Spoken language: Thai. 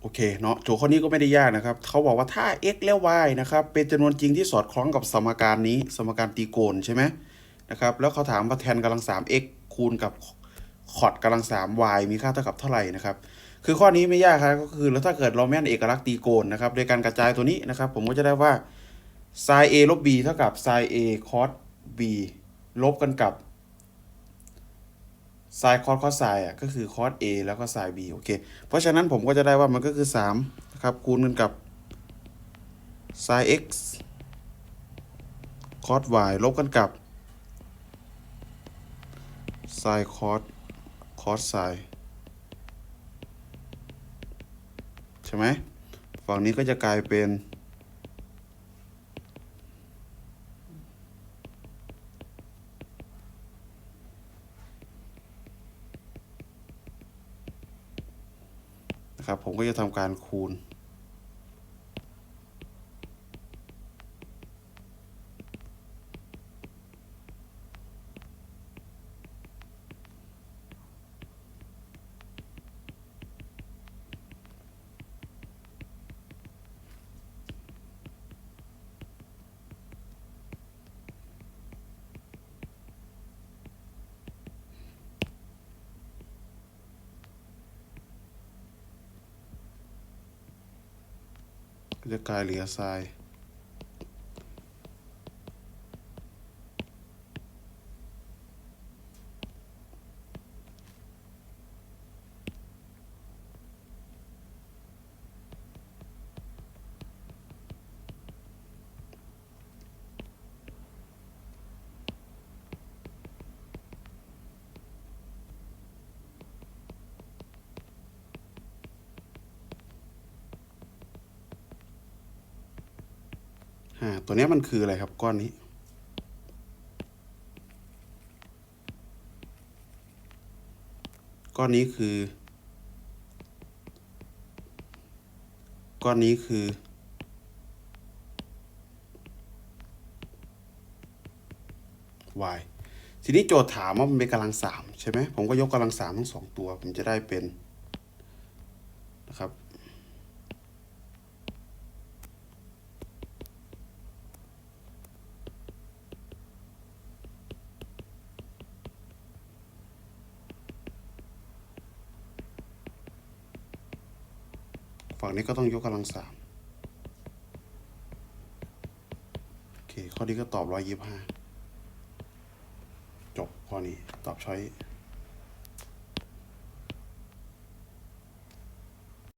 โอเคเนาะโจทย์ข้อนี้ก็ไม่ได้ยากนะครับ เขาบอกว่าถ้า x และ y นะครับ เป็นจำนวนจริงที่สอดคล้องกับสมการนี้ สมการตรีโกณใช่ไหมนะครับ แล้วเขาถามว่าแทนกำลัง 3 x คูณกับคอดกำลัง 3 y มีค่าเท่ากับเท่าไหร่นะครับ คือข้อนี้ไม่ยากครับก็คือแล้วถ้าเกิดเราแม่นเอกลักษณ์ตรีโกณนะครับ โดยการกระจายตัวนี้นะครับ ผมก็จะได้ว่า sin a ลบ b เท่ากับ sin a cos b ลบกันกับ sin cos cos sin อะก็คือ cos a แล้วก็ sin b โอเค เพราะฉะนั้นผมก็จะได้ว่ามันก็คือ3นะครับคูณกันกับ sin x cos y ลบกันกับ sin cos cos sin ใช่ไหมฝั่งนี้ก็จะกลายเป็น นะครับผมก็จะทำการคูณ ก็จะ อ่าตัวนี้มันคืออะไรครับก้อนนี้ก้อนนี้คือ ก้อนนี้คือ y ทีนี้โจทย์ถามว่ามันเป็นกำลังสามใช่ไหมผมก็ยกกำลังสามทั้งสองตัว ผมจะได้เป็นนะครับ ฝั่งนี้ก็ต้องยกกำลังสามโอเค ข้อนี้ก็ตอบร้อยยี่ห้าจบข้อนี้ตอบช้อย